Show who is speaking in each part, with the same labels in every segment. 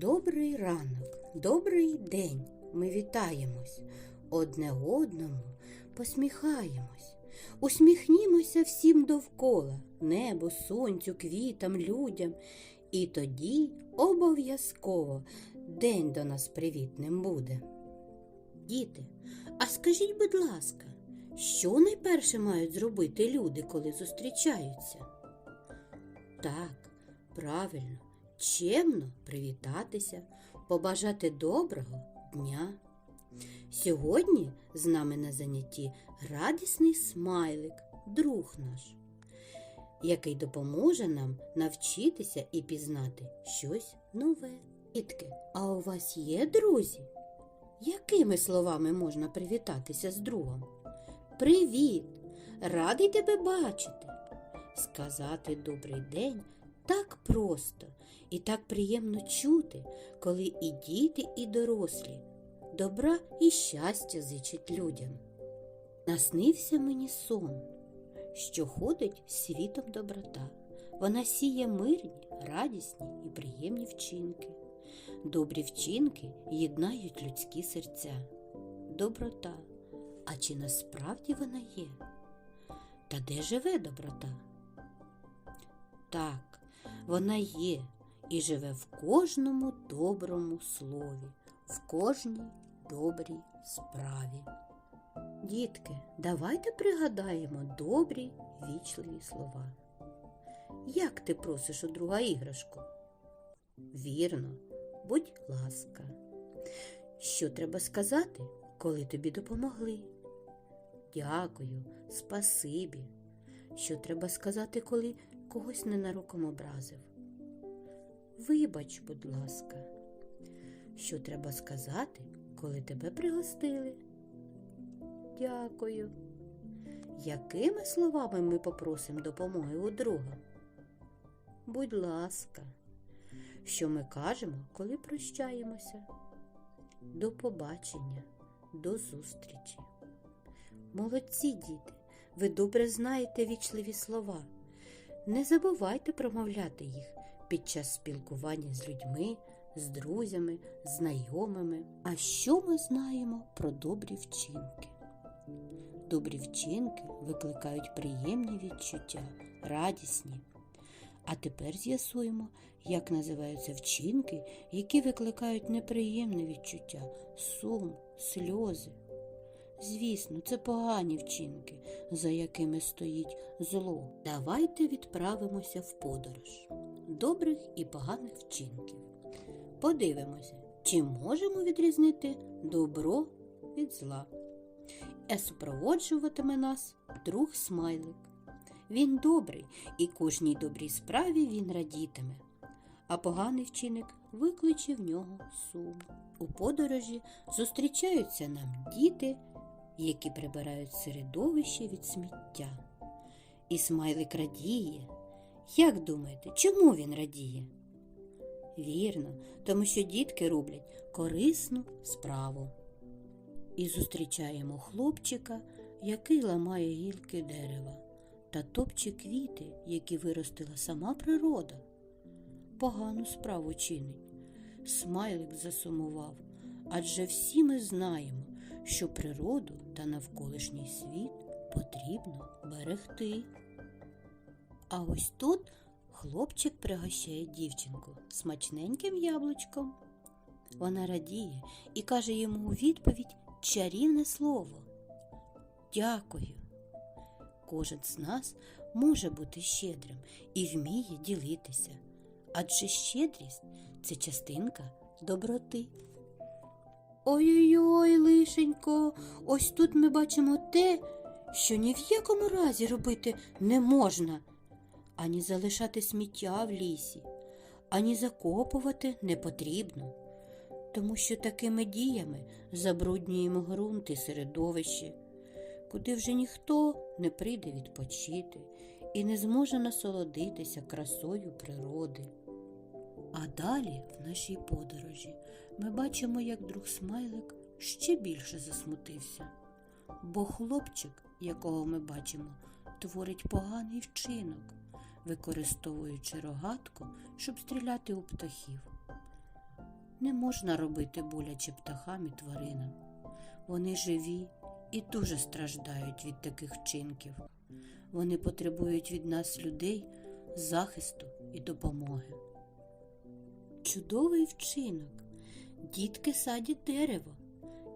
Speaker 1: Добрий ранок, добрий день. Ми вітаємось. Одне одному посміхаємось. Усміхнімося всім довкола, небу, сонцю, квітам, людям. І тоді обов'язково день до нас привітним буде. Діти, а скажіть, будь ласка, що найперше мають зробити люди, коли зустрічаються? Так, правильно, чемно привітатися, побажати доброго дня. Сьогодні з нами на занятті радісний смайлик, друг наш, який допоможе нам навчитися і пізнати щось нове. Дітки, а у вас є друзі? Якими словами можна привітатися з другом? Привіт! Радий тебе бачити. Сказати добрий день так просто і так приємно чути, коли і діти, і дорослі добра і щастя зичать людям. Наснився мені сон, що ходить світом доброта. Вона сіє мирні, радісні і приємні вчинки. Добрі вчинки єднають людські серця. Доброта. А чи насправді вона є? Та де живе доброта? Так, вона є і живе в кожному доброму слові, в кожній добрій справі. Дітки, давайте пригадаємо добрі вічливі слова. Як ти просиш у друга іграшку? Вірно, будь ласка. Що треба сказати, коли тобі допомогли? Дякую, спасибі. Що треба сказати, коли когось ненароком образив? Вибач, будь ласка. Що треба сказати, коли тебе пригостили? Дякую. Якими словами ми попросимо допомоги у друга? Будь ласка, що ми кажемо, коли прощаємося? До побачення, до зустрічі. Молодці діти, ви добре знаєте вічливі слова. Не забувайте промовляти їх під час спілкування з людьми, з друзями, знайомими. А що ми знаємо про добрі вчинки? Добрі вчинки викликають приємні відчуття, радісні. А тепер з'ясуємо, як називаються вчинки, які викликають неприємне відчуття, сум, сльози. Звісно, це погані вчинки, за якими стоїть зло. Давайте відправимося в подорож добрих і поганих вчинків. Подивимося, чи можемо відрізнити добро від зла. А супроводжуватиме нас друг смайлик. Він добрий, і кожній добрій справі він радітиме, а поганий вчинок викличе в нього сум. У подорожі зустрічаються нам діти, які прибирають середовище від сміття. І смайлик радіє. Як думаєте, чому він радіє? Вірно, тому що дітки роблять корисну справу. І зустрічаємо хлопчика, який ламає гілки дерева та топче квіти, які виростила сама природа. Погану справу чинить. Смайлик засумував, адже всі ми знаємо, що природу та навколишній світ потрібно берегти. А ось тут хлопчик пригощає дівчинку смачненьким яблучком. Вона радіє і каже йому у відповідь чарівне слово. Дякую. Кожен з нас може бути щедрим і вміє ділитися, адже щедрість це частинка доброти. Ой-ой-ой, лишенько, ось тут ми бачимо те, що ні в якому разі робити не можна, ані залишати сміття в лісі, ані закопувати не потрібно, тому що такими діями забруднюємо ґрунт і середовище, куди вже ніхто не прийде відпочити і не зможе насолодитися красою природи. А далі в нашій подорожі ми бачимо, як друг смайлик ще більше засмутився, бо хлопчик, якого ми бачимо, творить поганий вчинок, використовуючи рогатку, щоб стріляти у птахів. не можна робити боляче птахам і тваринам. Вони живі і дуже страждають від таких вчинків. Вони потребують від нас, людей, захисту і допомоги. Чудовий вчинок. Дітки садять дерево,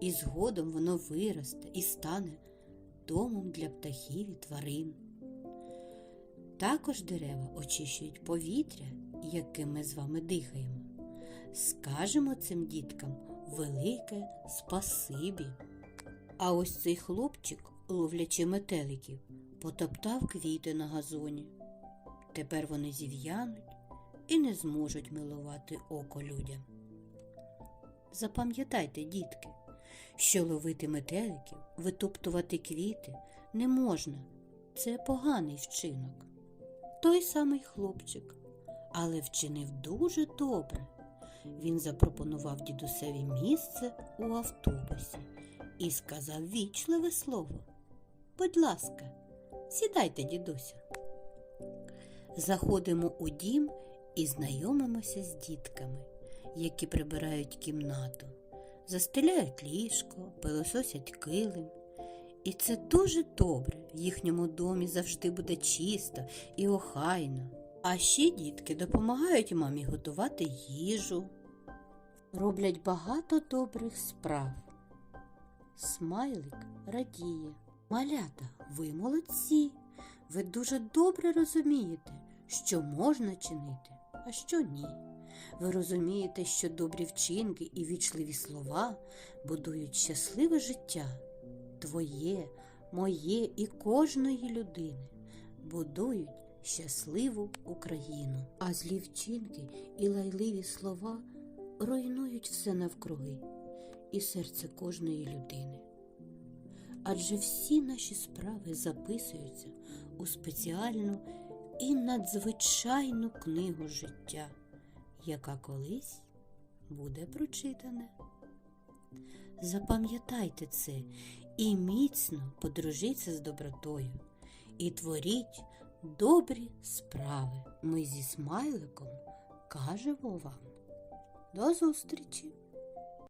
Speaker 1: і згодом воно виросте і стане домом для птахів і тварин. Також дерева очищують повітря, яким ми з вами дихаємо. Скажемо цим діткам велике спасибі. А ось цей хлопчик, ловлячи метеликів, потоптав квіти на газоні. Тепер вони зів'януть і не зможуть милувати око людям. Запам'ятайте, дітки, що ловити метеликів, витоптувати квіти не можна. Це поганий вчинок. Той самий хлопчик, але вчинив дуже добре. Він запропонував дідусеві місце у автобусі і сказав вічливе слово. Будь ласка, сідайте, дідуся. Заходимо у дім і знайомимося з дітками, які прибирають кімнату, застеляють ліжко, пилососять килим. І це дуже добре. В їхньому домі завжди буде чисто і охайно. А ще дітки допомагають мамі готувати їжу, роблять багато добрих справ. Смайлик радіє. Малята, ви молодці. Ви дуже добре розумієте, що можна чинити, а що ні. Ви розумієте, що добрі вчинки і вічливі слова будують щасливе життя. Твоє, моє і кожної людини будують щасливу Україну. А злі вчинки і лайливі слова руйнують все навкруги і серце кожної людини. Адже всі наші справи записуються у спеціальну і надзвичайну книгу життя, яка колись буде прочитана. Запам'ятайте це і міцно подружіться з добротою і творіть добрі справи. Ми зі смайликом кажемо вам до зустрічі!